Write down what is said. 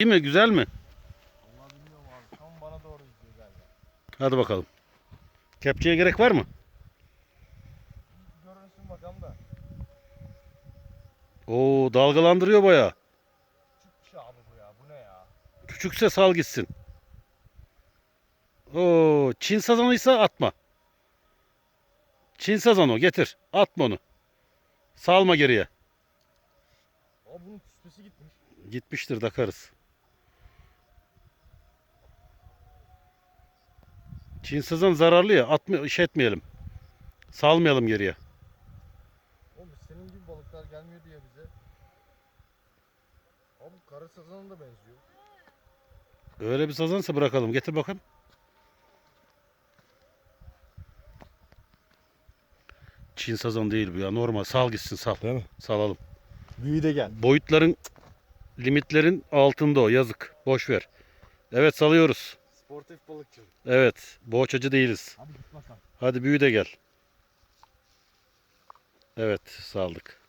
İyi mi? Güzel mi? Allah bilmiyorum abi. Tam bana doğru gidiyor galiba. Hadi bakalım. Kepçeye gerek var mı? Görünsün bakalım da. Oo dalgalandırıyor bayağı. Küçük bir şey abi bu ya. Bu ne ya? Küçükse sal gitsin. Oo Çin sazanıysa atma. Çin sazanı getir. Atma onu. Salma geriye. Aa bunun küspesi gitmiş. Gitmiştir takarız. Çin sazan zararlı ya. Atma, iş etmeyelim. Salmayalım geriye. Oğlum senin gibi balıklar gelmiyor diye bize. Abi kara sazana da benziyor. Öyle bir sazansa bırakalım. Getir bakalım. Çin sazan değil bu ya. Normal. Sal gitsin sal. Değil mi? Salalım. Büyü de gel. Boyutların limitlerin altında o. Yazık. Boş ver. Evet salıyoruz. Sportif balıkçı. Evet. Boğaçacı değiliz. Hadi git bakalım. Hadi büyü de gel. Evet saldık.